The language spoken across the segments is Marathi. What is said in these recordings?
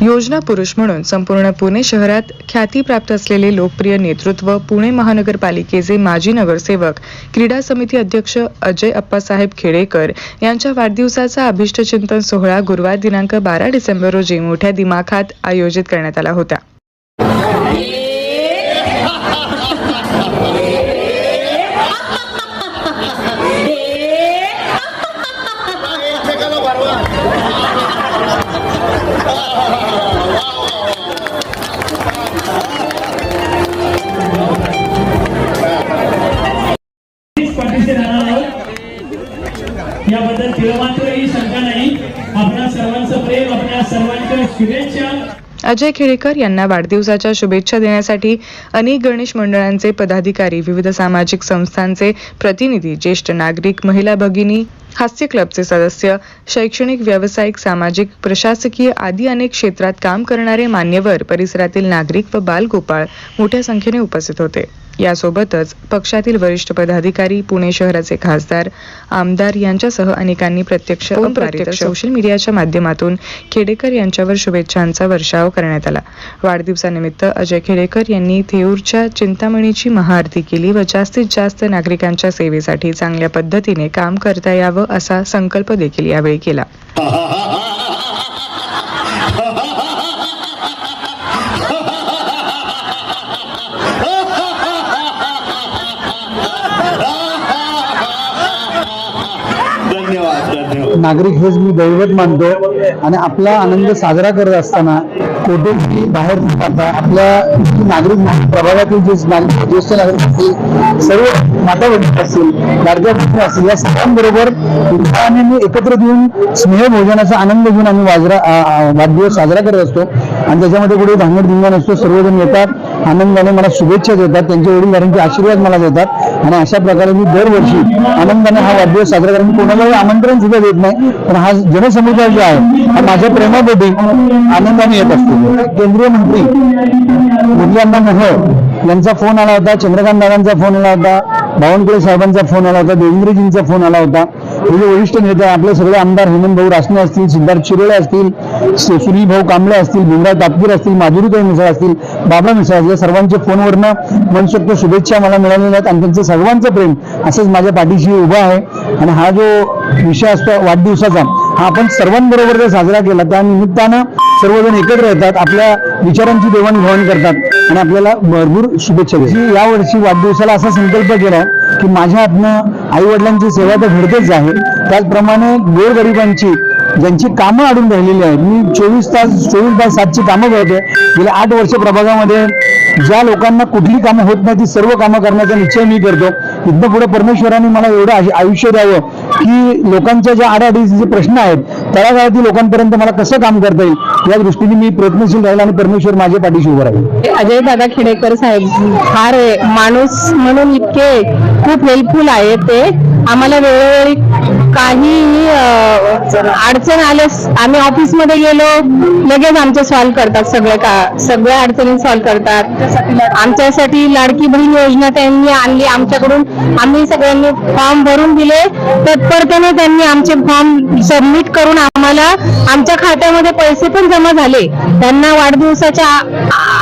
योजना पुरुष म्हणून संपूर्ण पुणे शहरात ख्याती प्राप्त असलेले लोकप्रिय नेतृत्व पुणे महानगरपालिकेचे माजी नगरसेवक क्रीडा समिती अध्यक्ष अजय अप्पासाहेब खेडेकर यांच्या वाढदिवसाचा अभिष्टचिंतन सोहळा गुरुवार दिनांक बारा डिसेंबर रोजी मोठ्या दिमाखात आयोजित करण्यात आला होता. याबद्दल तिला मात्र ही शंका नाही. आपल्या सर्वांचं प्रेम आपल्या सर्वांच्या शुभेच्छा. अजय खेडेकर यांना वाढदिवसाच्या शुभेच्छा देण्यासाठी अनेक गणेश मंडळांचे पदाधिकारी विविध सामाजिक संस्थांचे प्रतिनिधी ज्येष्ठ नागरिक महिला भगिनी हास्य क्लबचे सदस्य शैक्षणिक व्यावसायिक सामाजिक प्रशासकीय आदी अनेक क्षेत्रात काम करणारे मान्यवर परिसरातील नागरिक व बालगोपाळ मोठ्या संख्येने उपस्थित होते. यासोबतच पक्षातील वरिष्ठ पदाधिकारी पुणे शहराचे खासदार आमदार यांच्यासह अनेकांनी प्रत्यक्ष अप्रत्यक्ष सोशल मीडियाच्या माध्यमातून खेडेकर यांच्यावर शुभेच्छांचा वर्षाव करण्यात आला. वाढदिवसानिमित्त अजय खेडेकर यांनी थेऊरच्या चिंतामणीची महाआरती केली व जास्तीत जास्त नागरिकांच्या सेवेसाठी चांगल्या पद्धतीने काम करता यावं असा संकल्प देखील यावेळी केला. नागरिक हेच मी दैवत मानतो. आणि आपला आनंद साजरा करत असताना कोठेही बाहेर न जाता आपल्या नागरिक प्रभागातील जे नागरिक ज्येष्ठ नागरिक असतील सर्व माता भगिनी असतील लाडक्या बहिणी असतील या सर्वांबरोबर उत्साहाने एकत्र येऊन स्नेह भोजनाचा आनंद घेऊन आम्ही वाजरा वाढदिवस साजरा करत असतो. आणि त्याच्यामध्ये कुठे धांगड धिंगा नसतो सर्वजण येतात आनंदाने मला शुभेच्छा देतात त्यांचे वडीलधाऱ्यांचे आशीर्वाद मला देतात. आणि अशा प्रकारे मी दरवर्षी आनंदाने हा वाढदिवस साजरा करून कोणालाही आमंत्रण सुद्धा देत नाही पण हा जनसमुदाय जो आहे हा माझ्या प्रेमापोटी आनंदाने येत असतो. केंद्रीय मंत्री मुरलीअण्णा मोहोळ यांचा फोन आला होता चंद्रकांत दादांचा फोन आला होता बावनकुळे साहेबांचा फोन आला होता देवेंद्रजींचा फोन आला होता. हे वरिष्ठ नेते आपले सगळे आमदार हेमंत भाऊ रासने असतील सिद्धार्थ शिरोळे असतील सुनील भाऊ कांबळे असतील भीमराज तापकीर असतील माधुरीताई मिसाळ असतील बाबा मिसाळ असतील या सर्वांचे फोनवरनं मनसोक्त शुभेच्छा मला मिळालेल्या आहेत. आणि त्यांचं सर्वांचं प्रेम असंच माझ्या पाठीशी उभं आहे. आणि हा जो विषय असतो वाढदिवसाचा हा आपण सर्वांबरोबर जर साजरा केला त्या निमित्तानं सर्वजण एकत्र येतात आपल्या विचारांची देवाणघेवाण करतात आणि आपल्याला भरपूर शुभेच्छा देतात. यावर्षी वाढदिवसाला असा संकल्प केला की माझ्या हातनं आई वडिलांची सेवा तर घडतेच आहे. त्याचप्रमाणे गोरगरिबांची ज्यांची कामं अडून राहिलेली आहेत मी चोवीस तास चोवीस तास सातची कामं करते गेल्या आठ वर्ष प्रभागामध्ये ज्या लोकांना कुठली कामं होत नाही ती सर्व कामं करण्याचा निश्चय मी करतो. इथनं पुढे परमेश्वराने मला एवढं आयुष्य द्यावं की लोकांच्या ज्या आडाअडीचे जे प्रश्न आहेत तळागाळातील लोकांपर्यंत मला कसं काम करता येईल या दृष्टीने मी प्रयत्नशील राहील आणि परमेश्वर माझ्या पाठीशी उभं राहील. अजय दादा खेडेकर साहेब फार माणूस म्हणून इतके खूप हेल्पफुल आहे ते. आम्हाला वेळोवेळी काहीही अडचण आल्यास आम्ही ऑफिसमध्ये गेलो लगेच आमचे सॉल्व्ह करतात सगळे का सगळ्या अडचणी सॉल्व्ह करतात. आमच्यासाठी लाडकी बहीण योजना त्यांनी आणली आमच्याकडून आम्ही सगळ्यांनी फॉर्म भरून दिले. तत्परतेने त्यांनी आमचे फॉर्म सबमिट करून आम्हाला आमच्या खात्यामध्ये पैसे पण जमा झाले. त्यांना वाढदिवसाच्या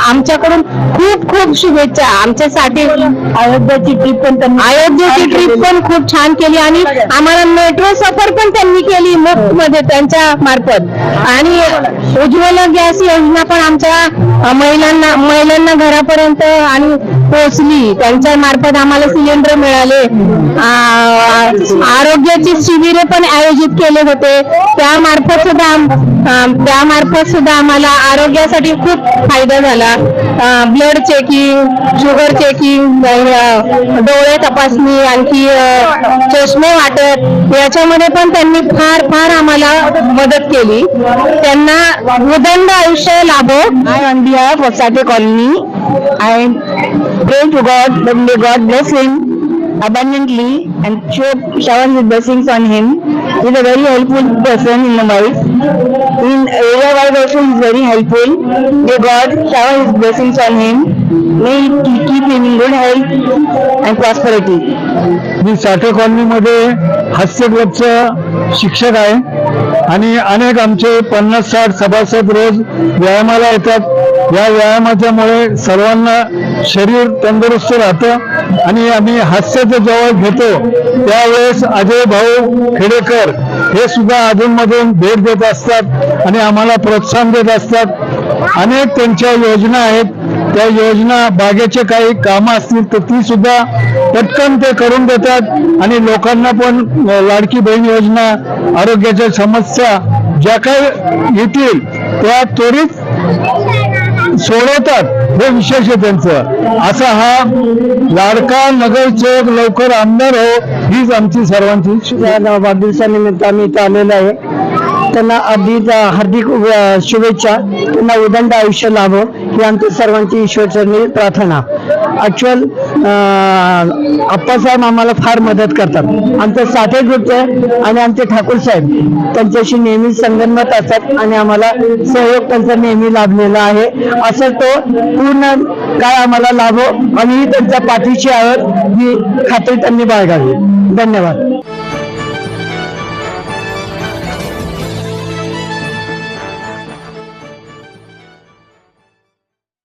आमच्याकडून खूप खूप शुभेच्छा. आमच्यासाठी अयोध्याची ट्रिप पण अयोध्येची ट्रिप पण खूप छान केली आणि आम्हाला मेट्रो सफर पण त्यांनी केली मुफ्त मध्ये त्यांच्या मार्फत. आणि उज्ज्वला गॅस योजना पण आमच्या महिलांना महिलांना घरापर्यंत आणि पोहोचली. त्यांच्या मार्फत आम्हाला सिलेंडर मिळाले. आरोग्याची शिबिरे पण आयोजित केले होते. त्या मार्फत सुद्धा त्यामार्फत त्या मार्फत सुद्धा आम्हाला आरोग्यासाठी खूप फायदा झाला. ब्लड चेकिंग शुगर चेकिंग डोळे तपासणी आणखी चष्मे वाटप याच्यामध्ये पण त्यांनी फार फार आम्हाला मदत केली. त्यांना उदंड आयुष्य लाभो. I on behalf of colony I pray to God may God bless him abundantly and show shower his blessings on him. He is a very helpful person in the Mumbai. In area wise also he is very helpful. May God shower his blessings on him. May he keep him in good health and prosperity. मी साठे कॉलनीमध्ये हास्य क्लबचा शिक्षक आहे आणि अनेक आमचे पन्नास साठ सभासद रोज व्यायामाला येतात या व्यायामाच्यामुळे सर्वांना शरीर तंदुरुस्त राहतं आणि आम्ही हास्याचं जवळ घेतो. त्यावेळेस अजय भाऊ खेडेकर हे सुद्धा अधूनमधून भेट देत असतात आणि आम्हाला प्रोत्साहन देत असतात. अनेक त्यांच्या योजना आहेत. त्या योजना बागेचे काही कामं असतील तर ती सुद्धा पटकन ते करून देतात आणि लोकांना पण लाडकी बहीण योजना आरोग्याच्या समस्या ज्या काही येतील त्या त्वरित सोडवतात. हे विशेष आहे त्यांचं. असा हा लाडका नगरसेवक लवकर आमदार हो हीच आमची सर्वांची वाढदिवसानिमित्त आम्ही इथं आलेलो आहे. त्यांना अगदी हार्दिक शुभेच्छा. त्यांना उदंड आयुष्य लाभो. ही आमच्या सर्वांची ईश्वरचरणी प्रार्थना. ॲक्च्युअल आप्पासाहेब आम्हाला फार मदत करतात. आमचं साठे ग्रुपचे आणि आमचे ठाकूर साहेब त्यांच्याशी नेहमी संगनमत असतात आणि आम्हाला सहयोग त्यांचा नेहमी लाभलेला आहे. असं तो पूर्ण काळ आम्हाला लाभो. आणि त्यांच्या पाठीशी आहोत. ही खात्री त्यांनी बाळगावी. धन्यवाद.